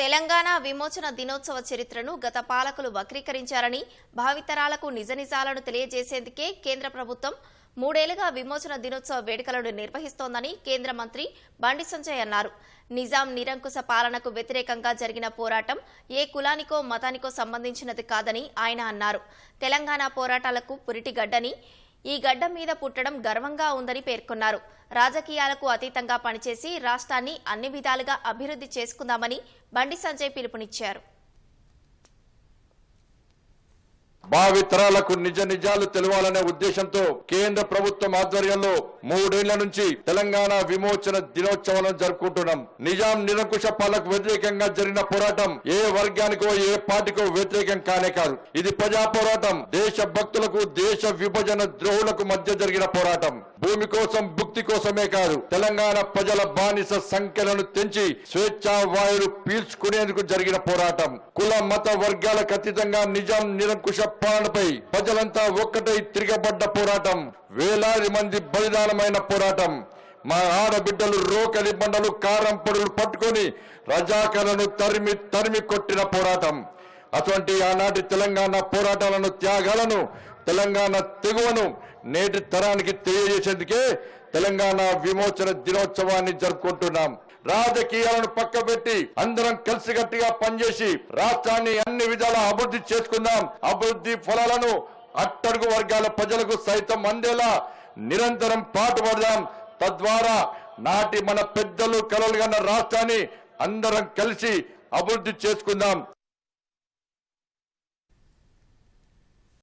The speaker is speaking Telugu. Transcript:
తెలంగాణ విమోచన దినోత్సవ చరిత్రను గత పాలకులు వక్రీకరించారని భావితరాలకు నిజ నిజాలను తెలియజేసేందుకే కేంద్ర ప్రభుత్వం మూడేళ్ళుగా విమోచన దినోత్సవ వేడుకలను నిర్వహిస్తోందని కేంద్ర మంత్రి బండి సంజయ్ అన్నారు. నిజాం నిరంకుశ పాలనకు వ్యతిరేకంగా జరిగిన పోరాటం ఏ కులానికో మతానికో సంబంధించినది కాదని ఆయన అన్నారు. తెలంగాణ పోరాటాలకు పురిటిగడ్డని ఈ గడ్డ మీద పుట్టడం గర్వంగా ఉందని పేర్కొన్నారు. రాజకీయాలకు అతీతంగా పనిచేసి రాష్ట్రాన్ని అన్ని విధాలుగా అభివృద్ధి చేసుకుందామని బండి సంజయ్ పిలుపునిచ్చారు. భావితరాలకు నిజ నిజాలు తెలవాలనే ఉద్దేశంతో కేంద్ర ప్రభుత్వం ఆధ్వర్యంలో మూడేళ్ళ నుంచి తెలంగాణ విమోచన దినోత్సవాలను జరుపుకుంటున్నాం. నిజాం నిరంకుశ పాలకు వ్యతిరేకంగా జరిగిన పోరాటం ఏ వర్గానికో ఏ పార్టీకో వ్యతిరేకం కానే కాదు. ఇది ప్రజా పోరాటం దేశ భక్తులకు దేశ విభజన ద్రోహులకు మధ్య జరిగిన పోరాటం. భూమి కోసం భుక్తి కోసమే కాదు తెలంగాణ ప్రజల బానిస సంఖ్యలను తెంచి స్వేచ్ఛా వాయులు పీల్చుకునేందుకు జరిగిన పోరాటం. కుల మత వర్గాలకు అతీతంగా నిజాం నిరంకుశ పాలనపై ప్రజలంతా ఒక్కటై తిరగబడ్డ పోరాటం. వేలాది మంది బలిదానమైన పోరాటం. మా ఆడబిడ్డలు రోకలి బండలు కారం పొడులు పట్టుకొని రజాకలను తరిమి తరిమి కొట్టిన పోరాటం. అటువంటి ఆనాటి తెలంగాణ పోరాటాలను త్యాగాలను తెలంగాణ తెగువను నేటి తరానికి తెలియజేసేందుకే తెలంగాణ విమోచన దినోత్సవాన్ని జరుపుకుంటున్నాం. రాజకీయాలను పక్కబెట్టి అందరం కలిసికట్టుగా పనిచేసి రాష్ట్రాన్ని అన్ని విధాల అభివృద్ధి చేసుకుందాం. అభివృద్ధి ఫలాలను అట్టడుగు వర్గాల ప్రజలకు సైతం అందేలా నిరంతరం పాటుపడదాం. తద్వారా నాటి మన పెద్దలు కలలుగన్న రాష్ట్రాన్ని అందరం కలిసి అభివృద్ధి చేసుకుందాం.